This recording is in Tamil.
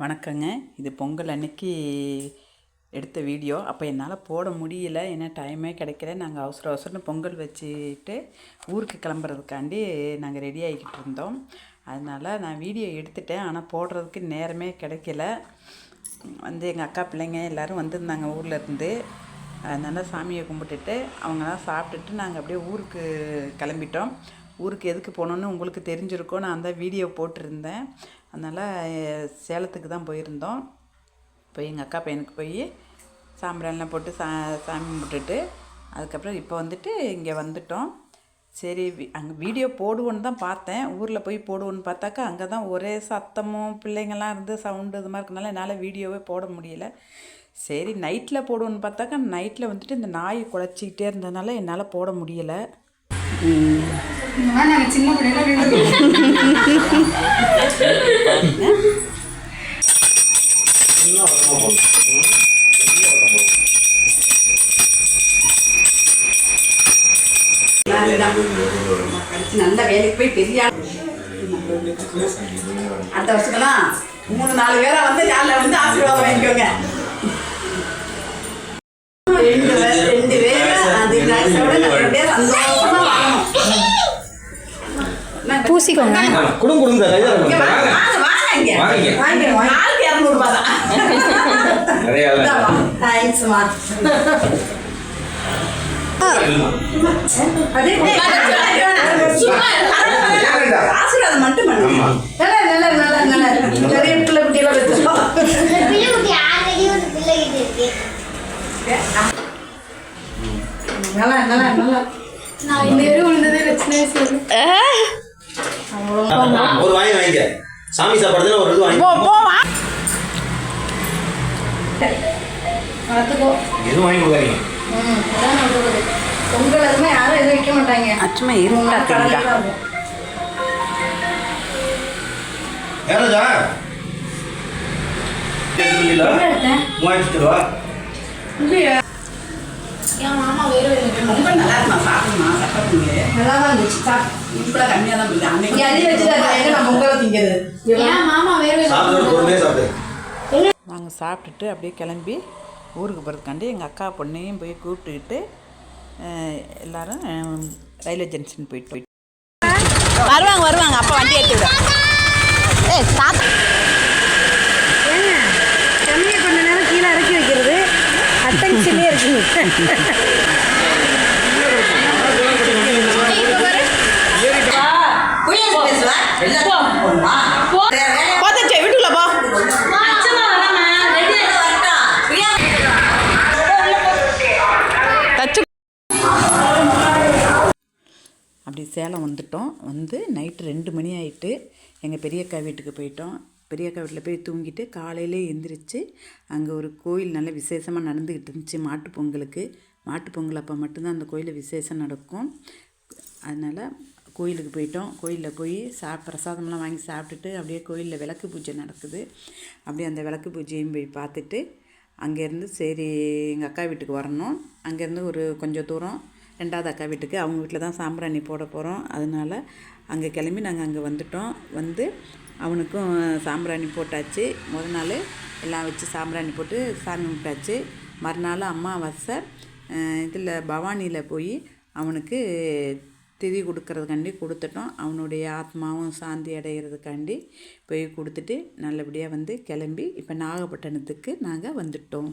வணக்கங்க. இது பொங்கல் அன்னைக்கு எடுத்த வீடியோ. அப்போ என்னால் போட முடியல. ஏன்னா டைமே கிடைக்கல. நாங்கள் அவசர அவசரம்னு பொங்கல் வச்சுட்டு ஊருக்கு கிளம்புறதுக்காண்டி நாங்கள் ரெடி ஆகிக்கிட்டு இருந்தோம். அதனால் நான் வீடியோ எடுத்துட்டேன். ஆனால் போடுறதுக்கு நேரமே கிடைக்கல. வந்து எங்கள் அக்கா பிள்ளைங்க எல்லோரும் வந்திருந்தாங்க ஊரில் இருந்து. அதனால் சாமியை கும்பிட்டுட்டு அவங்களாம் சாப்பிட்டுட்டு நாங்கள் அப்படியே ஊருக்கு கிளம்பிட்டோம். ஊருக்கு எதுக்கு போகணுன்னு உங்களுக்கு தெரிஞ்சிருக்கோம். நான் அந்த வீடியோ போட்டிருந்தேன். அதனால் சேலத்துக்கு தான் போயிருந்தோம். போய் எங்கள் அக்கா பையனுக்கு போய் சாம்பிராணிலாம் போட்டு சா சாமி கும்பிட்டுட்டு அதுக்கப்புறம் இப்போ வந்துட்டு இங்கே வந்துட்டோம். சரி அங்கே வீடியோ போடுவோன்னு தான் பார்த்தேன். ஊரில் போய் போடுவோன்னு பார்த்தாக்கா அங்கே தான் ஒரே சத்தமும் பிள்ளைங்கள்லாம் இருந்து சவுண்டு இது மாதிரி இருக்கனால என்னால் வீடியோவே போட முடியல. சரி நைட்டில் போடுவோன்னு பார்த்தாக்கா நைட்டில் வந்துட்டு இந்த நாய் குழச்சிக்கிட்டே இருந்ததுனால என்னால் போட முடியலை. நாங்கள் சின்ன பிள்ளைல நல்ல வேலைக்கு போய் பெரிய. அடுத்த வருஷத்துலாம் மூணு நாலு பேரை வந்து காலில் வந்து ஆசீர்வாதம் வாங்கிக்கோங்க இந்தாம்மா. தேங்க்ஸ்மா. அதே ஆசீர்வாதம் மட்டும் பண்ணுங்க. நல்லா, நல்லா, நல்லா, நல்லா. நிறைய பிள்ளை குட்டியெல்லாம் வச்சிருக்கோம். நல்லா, நல்லா, நல்லா. நான் இந்த விழுந்ததே வச்சுனே சொல்லு ஒரு வாங்கி வாங்கிக்க. சாமி சாப்பாடு ஒரு இது வாங்கி. எதுவும் வாங்கி கொடுக்காதீங்க. பொங்கல் அதுமே யாரும் எதுவும் வைக்க மாட்டாங்க. அச்சுமா என்ன எடுத்தேன்? மூவாயிரத்தி ரூபா. இல்லையா? என் மாமா வேறு வேறு பொங்கல் நல்லா இருக்குமா சாப்பிடுமா? சக்கரை பொங்கல் நல்லா தான் இருந்துச்சு. சாப். இவ்வளோ கம்மியாக தான் இருக்குது இங்க அன்னைக்கு அள்ளி வச்சுட்டாரு. எங்க நான் பொங்கலை திங்கிறது? என் மாமா வேறு சாப்பிட்டு வேறு பொறுமையாக சாப்பிட்டு நாங்கள் சாப்பிட்டுட்டு அப்படியே கிளம்பி ஊருக்கு போகிறதுக்காண்டி எங்கள் அக்கா பொண்ணையும் போய் கூப்பிட்டுக்கிட்டு எல்லாரும் ரயில்வே ஜங்ஷன் போயிட்டு போயிட்டு. வருவாங்க வருவாங்க. அப்பா வண்டி ஏற்றி விட ஏ ஸ்டாப் அப்படி சேலம் வந்துட்டோம். வந்து நைட்டு ரெண்டு மணி ஆயிட்டு எங்கள் பெரியக்கா வீட்டுக்கு போயிட்டோம். பெரியக்கா வீட்டில் போய் தூங்கிட்டு காலையிலே எந்திரிச்சு அங்கே ஒரு கோயில் நல்ல விசேஷமாக நடந்துக்கிட்டு இருந்துச்சு. மாட்டு பொங்கலுக்கு. மாட்டு பொங்கல் அப்போ மட்டும்தான் அந்த கோயிலில் விசேஷம் நடக்கும். அதனால் கோயிலுக்கு போயிட்டோம். கோயிலில் போய் சா பிரசாதம்லாம் வாங்கி சாப்பிட்டுட்டு அப்படியே கோயிலில் விளக்கு பூஜை நடக்குது. அப்படியே அந்த விளக்கு பூஜையும் போய் பார்த்துட்டு அங்கேருந்து சரி எங்கள் அக்கா வீட்டுக்கு வரணும். அங்கேருந்து ஒரு கொஞ்சம் தூரம் ரெண்டாவது அக்கா வீட்டுக்கு. அவங்க வீட்டில் தான் சாம்பிராணி போட போகிறோம் அதனால் அங்கே கிளம்பி நாங்கள் அங்கே வந்துட்டோம். வந்து அவனுக்கும் சாம்பிராணி போட்டாச்சு. முத நாள் எல்லாம் வச்சு சாம்பிராணி போட்டு சாமி கும்பிட்டாச்சு. மறுநாள் அம்மாவாசை இதில் பவானியில் போய் அவனுக்கு திதி கொடுக்கறதுக்காண்டி கொடுத்துட்டோம். அவனுடைய ஆத்மாவும் சாந்தி அடைகிறதுக்காண்டி போய் கொடுத்துட்டு நல்லபடியாக வந்து கிளம்பி இப்போ நாகப்பட்டினத்துக்கு நாங்கள் வந்துட்டோம்.